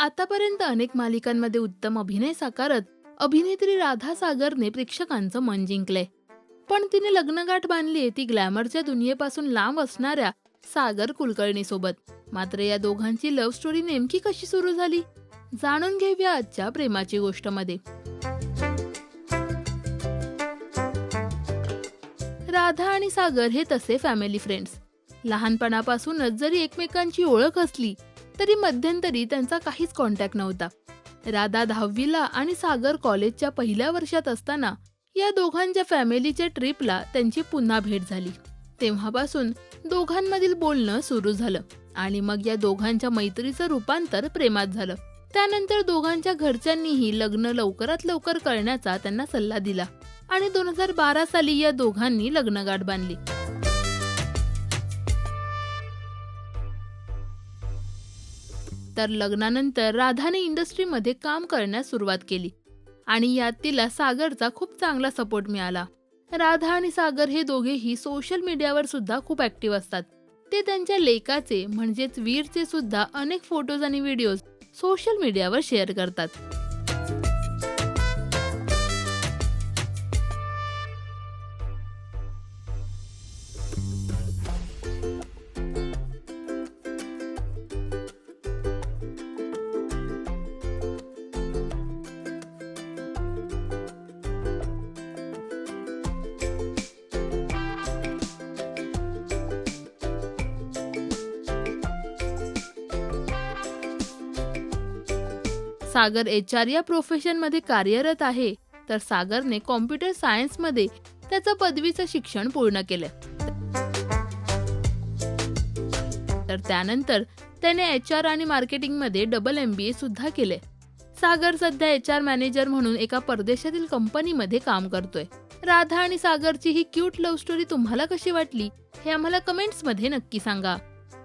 आतापर्यंत अनेक मालिकांमध्ये उत्तम अभिनय साकारत अभिनेत्री राधा सागरने प्रेक्षकांचं मन जिंकलंय पण तिने लग्नगाठ बांधली ती ग्लॅमरच्या दुनियेपासून लांब असणाऱ्या सागर कुलकर्णी सोबत मात्र या दोघांची लव्ह स्टोरी नेमकी कशी सुरू झाली? जाणून घेऊया आजच्या प्रेमाची गोष्टमध्ये. राधा आणि सागर हे तसे फॅमिली फ्रेंड्स लहानपणापासूनच जरी एकमेकांची ओळख असली तरी मध्यंतरी त्यांचा काहीच कॉन्टॅक्ट नव्हता. राधा दहावीला आणि सागर कॉलेजच्या पहिल्या वर्षात असताना या दोघांच्या फॅमिलीच्या ट्रिपला त्यांची पुन्हा भेट झाली. तेव्हापासून दोघांमधील बोलणं सुरू झालं आणि मग या दोघांच्या मैत्रीचं रूपांतर प्रेमात झालं. त्यानंतर दोघांच्या घरच्यांनीही लग्न लवकरात लवकर करण्याचा त्यांना सल्ला दिला आणि दोन हजार बारा साली या दोघांनी लग्नगाठ बांधली. तर लग्नानंतर राधाने इंडस्ट्रीमध्ये काम करण्यास सुरुवात केली आणि यात तिला सागरचा खूप चांगला सपोर्ट मिळाला. राधा आणि सागर हे दोघेही सोशल मीडियावर सुद्धा खूप ऍक्टिव्ह असतात. ते त्यांच्या लेकाचे म्हणजेच वीरचे सुद्धा अनेक फोटोज आणि व्हिडिओज सोशल मीडियावर शेअर करतात. सागर एच आर या प्रोफेशनमध्ये कार्यरत आहे. तर सागरने कॉम्प्युटर सायन्समध्ये त्याचं पदवीचं शिक्षण पूर्ण केलं. तर त्यानंतर त्याने एच आर आणि मार्केटिंगमध्ये डबल एम बी ए सुद्धा केले. सागर सध्या एच आर मॅनेजर म्हणून एका परदेशातील कंपनीमध्ये काम करतोय. राधा आणि सागरची ही क्यूट लव्ह स्टोरी तुम्हाला कशी वाटली हे आम्हाला कमेंट्समध्ये नक्की सांगा.